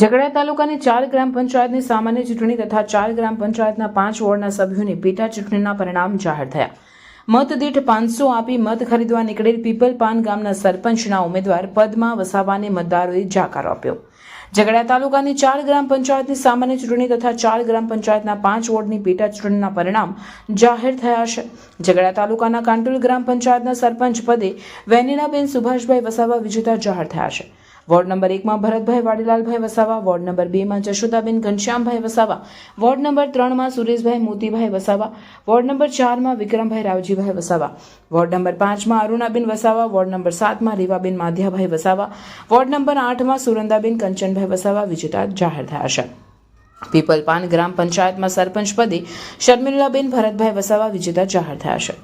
ઝઘડિયા તાલુકાની ચાર ગ્રામ પંચાયતની સામાન્ય ચૂંટણી તથા ચાર ગ્રામ પંચાયતના પાંચ વોર્ડના સભ્યોની પેટા ચૂંટણીના પરિણામ જાહેર થયા. મત દીઠ પાંચસો આપી મત ખરીદવા નીકળેલ પીપલપાન ગામના સરપંચના ઉમેદવાર પદમાં વસાવાને મતદારોએ જાકારો આપ્યો. ઝઘડા તાલુકાની ચાર ગ્રામ પંચાયતની સામાન્ય ચૂંટણી તથા ચાર ગ્રામ પંચાયતના પાંચ વોર્ડની પેટા ચૂંટણીના પરિણામ જાહેર થયા છે. ઝઘડા તાલુકાના કાંટોલ ગ્રામ પંચાયતના સરપંચ પદે વેનીનાબેન સુભાષભાઈ વસાવા વિજેતા જાહેર થયા છે. વોર્ડ નંબર એકમાં ભરતભાઈ વાડીલાલભાઈ વસાવા, વોર્ડ નંબર બેમાં જશોદાબેન ઘનશ્યામભાઈ વસાવા, વોર્ડ નંબર ત્રણમાં સુરેશભાઈ મોતીભાઈ વસાવા, વોર્ડ નંબર ચારમાં વિક્રમભાઈ રાવજીભાઈ વસાવા, વોર્ડ નંબર પાંચમાં અરુણાબેન વસાવા, વોર્ડ નંબર સાતમાં રીવાબેન માધ્યાભાઈ વસાવા, વોર્ડ નંબર આઠમાં સુરંદાબેન કંચનભાઈ વસાવા, વિજેતા જાહેર થયા છે. પીપલપાન ગ્રામ પંચાયતમાં સરપંચ પદે શર્મિલાબેન ભરતભાઈ વસાવા, વિજેતા જાહેર થયા છે.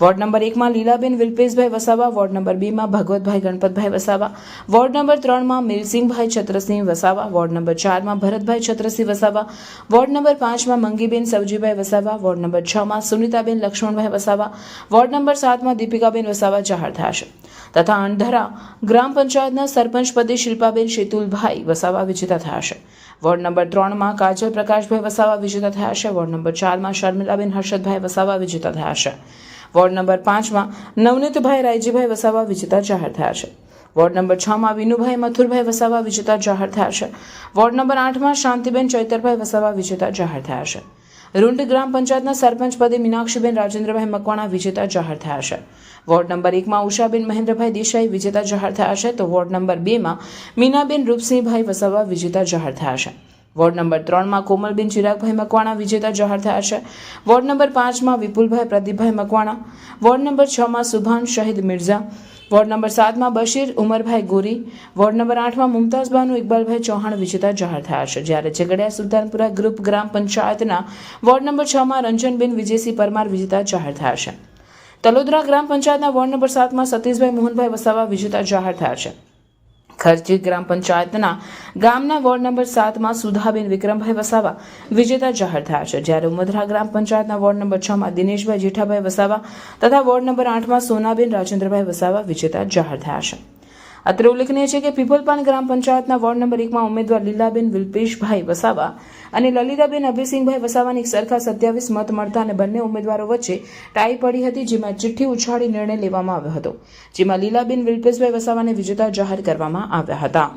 વોર્ડ નંબર એકમાં લીલાબેન, વિલ્પેશભાઈ વસાવા, વોર્ડ નંબર બેમાં ભગવતભાઈ, ગણપતભાઈ વસાવા, વોર્ડ નંબર ત્રણમાં મિલસિંહભાઈ છત્રસિંહ વસાવા, વોર્ડ નંબર ચારમાં ભરતભાઈ છત્રસિંહ વસાવા, વોર્ડ નંબર પાંચમાં મંગીબેન, સવજીભાઈ વસાવા, વોર્ડ નંબર છમાં સુનિતાબેન, લક્ષ્મણભાઈ વસાવા, વોર્ડ નંબર સાતમાં દીપિકાબેન વસાવા જાહેર થયા છે તથા અંધરા ગ્રામ પંચાયતના સરપંચ પદે શિલ્પાબેન શેતુલભાઈ વસાવા વિજેતા થયા છે. વોર્ડ નંબર ત્રણમાં કાજલ પ્રકાશભાઈ વસાવા વિજેતા થયા છે. વોર્ડ નંબર ચારમાં શર્મિલાબેન હર્ષદભાઈ વસાવા વિજેતા થયા છે. વોર્ડ નંબર પાંચમાં નવનીતભાઈ રાયજીભાઈ વસાવા વિજેતા જાહેર થયા છે. વોર્ડ નંબર છમાં વિનુભાઈ મથુરભાઈ વસાવા વિજેતા જાહેર થયા છે. વોર્ડ નંબર આઠમાં શાંતિબેન ચૈતરભાઈ વસાવા વિજેતા જાહેર થયા છે. રૂંડ ગ્રામ પંચાયતના સરપંચ પદે મીનાક્ષીબેન રાજેન્દ્રભાઈ મકવાણા વિજેતા જાહેર થયા છે. વોર્ડ નંબર એકમાં ઉષાબેન મહેન્દ્રભાઈ દેસાઈ વિજેતા જાહેર થયા છે તો વોર્ડ નંબર બેમાં મીનાબેન રૂપસિંહભાઈ વસાવા વિજેતા જાહેર થયા છે. વોર્ડ નંબર ત્રણમાં કોમલબેન ચિરાગભાઈ મકવાણા, વિજેતા જાહેર થયા છે. વોર્ડ નંબર પાંચમાં વિપુલભાઈ પ્રદીપભાઈ મકવાણા. વોર્ડ નંબર છમાં સુભાન શહીદ મિર્ઝા. વોર્ડ નંબર સાતમાં બશીર ઉમરભાઈ ગોરી. વોર્ડ નંબર આઠમાં મુમતાઝ બાનુ ઇકબાલભાઈ ચૌહાણ, વિજેતા જાહેર થયા છે. જ્યારે ઝઘડિયા સુલતાનપુરા ગ્રુપ ગ્રામ પંચાયતના વોર્ડ નંબર છમાં રંજનબેન, વિજયસિંહ પરમાર, વિજેતા જાહેર થયા છે. તલોદરા ગ્રામ પંચાયતના વોર્ડ નંબર સાતમાં સતીશભાઈ મોહનભાઈ વસાવા, વિજેતા જાહેર થયા છે. ખર્ચી ગ્રામ પંચાયતના ગામના વોર્ડ નંબર સાતમાં સુધાબેન વિક્રમભાઈ વસાવા, વિજેતા જાહેર થયા છે. જ્યારે ઉમદરા ગ્રામ પંચાયતના વોર્ડ નંબર છમાં દિનેશભાઈ જેઠાભાઈ વસાવા તથા વોર્ડ નંબર આઠમાં સોનાબેન રાજેન્દ્રભાઈ વસાવા વિજેતા જાહેર થયા છે. અત્રે ઉલ્લેખનીય છે કે પીપલપાન ગ્રામ પંચાયતના વોર્ડ નંબર એકમાં ઉમેદવાર લીલાબેન વિલ્પેશભાઈ વસાવા અને લલિતાબેન અભિસિંહભાઈ વસાવાની સરખા સત્યાવીસ મત મળતા અને બંને ઉમેદવારો વચ્ચે ટાઈ પડી હતી, જેમાં ચિઠ્ઠી ઉછાળી નિર્ણય લેવામાં આવ્યો હતો, જેમાં લીલાબેન વિલ્પેશભાઈ વસાવાને વિજેતા જાહેર કરવામાં આવ્યા હતા.